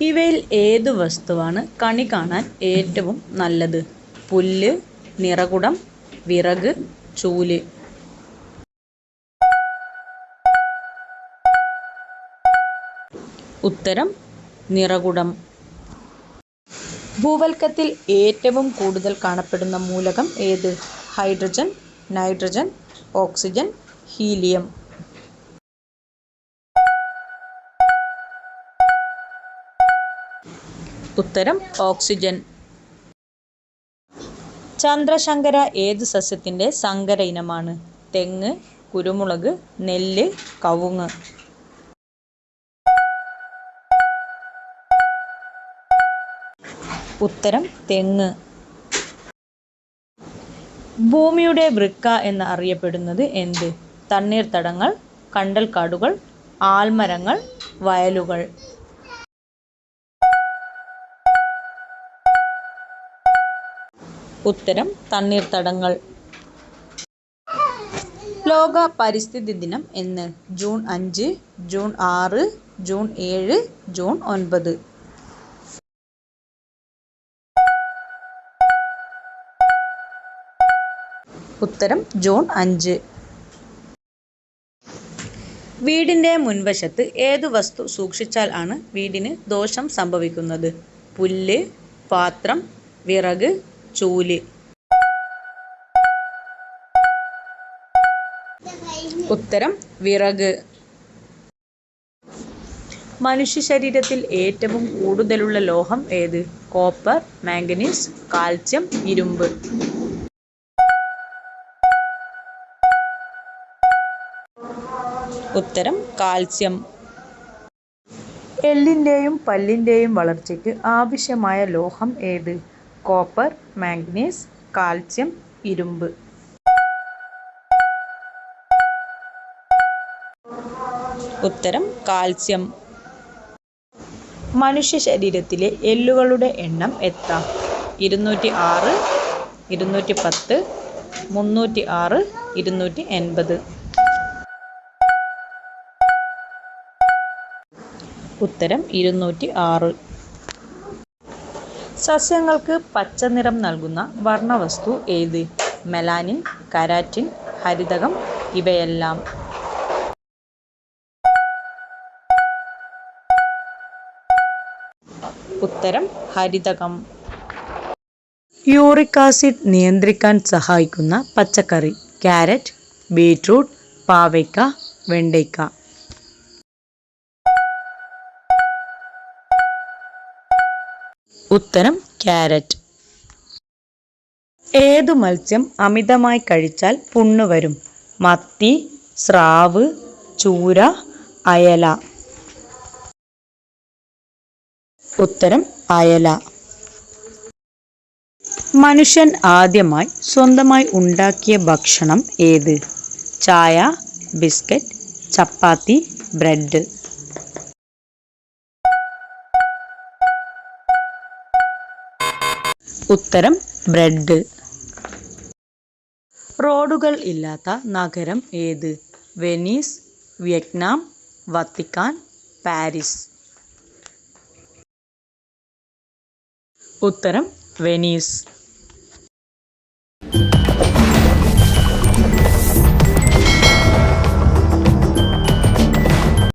ഇവയിൽ ഏതു വസ്തുവാണ് കണി കാണാൻ ഏറ്റവും നല്ലത്? പുല്ല് നിറകുടം വിറക് ചൂൽ. ഉത്തരം നിറകുടം. ഭൂവൽക്കത്തിൽ ഏറ്റവും കൂടുതൽ കാണപ്പെടുന്ന മൂലകം ഏത്? Hydrogen nitrogen oxygen helium. ഉത്തരം ഓക്സിജൻ. ചന്ദ്രശങ്കര ഏത് സസ്യത്തിന്റെ സങ്കര ഇനമാണ്? തെങ്ങ് കുരുമുളക് നെല്ല് കവുങ്ങ്. ഉത്തരം തെങ്ങ്. ഭൂമിയുടെ വൃക്ക എന്ന് അറിയപ്പെടുന്നത് എന്ത്? തണ്ണീർത്തടങ്ങൾ കണ്ടൽക്കാടുകൾ ആൽമരങ്ങൾ വയലുകൾ. ഉത്തരം തണ്ണീർത്തടങ്ങൾ ലോക പരിസ്ഥിതി ദിനം എന്ന് ജൂൺ അഞ്ച് ജൂൺ ആറ് ജൂൺ ഏഴ് ജൂൺ ഒൻപത്. ഉത്തരം ജൂൺ അഞ്ച്. വീടിന്റെ മുൻവശത്ത് ഏതു വസ്തു സൂക്ഷിച്ചാൽ ആണ് വീടിന് ദോഷം സംഭവിക്കുന്നത്? പുല്ല് പാത്രം വിറക് ചൂൽ. ഉത്തരം വിറക്. മനുഷ്യ ശരീരത്തിൽ ഏറ്റവും കൂടുതലുള്ള ലോഹം ഏത്? കോപ്പർ മാംഗനീസ് കാൽസ്യം ഇരുമ്പ്. ഉത്തരം കാൽസ്യം. എല്ലിന്റെയും പല്ലിന്റെയും വളർച്ചയ്ക്ക് ആവശ്യമായ ലോഹം ഏത്? കോപ്പർ മാംഗ്നീസ് കാൽസ്യം ഇരുമ്പ്. ഉത്തരം കാൽസ്യം. മനുഷ്യ ശരീരത്തിലെ എല്ലുകളുടെ എണ്ണം എത്ര? ഇരുന്നൂറ്റി ആറ് ഇരുന്നൂറ്റി പത്ത് മുന്നൂറ്റി ആറ് ഇരുന്നൂറ്റി എൺപത് ഉത്തരം ഇരുന്നൂറ്റി ആറ് സസ്യങ്ങൾക്ക് പച്ച നിറം നൽകുന്ന വർണവസ്തു ഏത്? മെലാനിൻ കരാറ്റിൻ ഹരിതകം ഇവയെല്ലാം. ഉത്തരം ഹരിതകം. യൂറിക് ആസിഡ് നിയന്ത്രിക്കാൻ സഹായിക്കുന്ന പച്ചക്കറി. ക്യാരറ്റ് ബീറ്റ്റൂട്ട് പാവയ്ക്ക വെണ്ടയ്ക്ക. ഉത്തരം ക്യാരറ്റ്. ഏതു മത്സ്യം അമിതമായി കഴിച്ചാൽ പുണ്ണു വരും? മത്തി സ്രാവ് ചൂര അയല. ഉത്തരം അയല. മനുഷ്യൻ ആദ്യമായി സ്വന്തമായി ഉണ്ടാക്കിയ ഭക്ഷണം ഏത്? ചായ ബിസ്ക്കറ്റ് ചപ്പാത്തി ബ്രെഡ്. ഉത്തരം ബ്രെഡ്. റോഡുകൾ ഇല്ലാത്ത നഗരം ഏത്? Venice Vietnam Vatican Paris. ഉത്തരം വെനീസ്.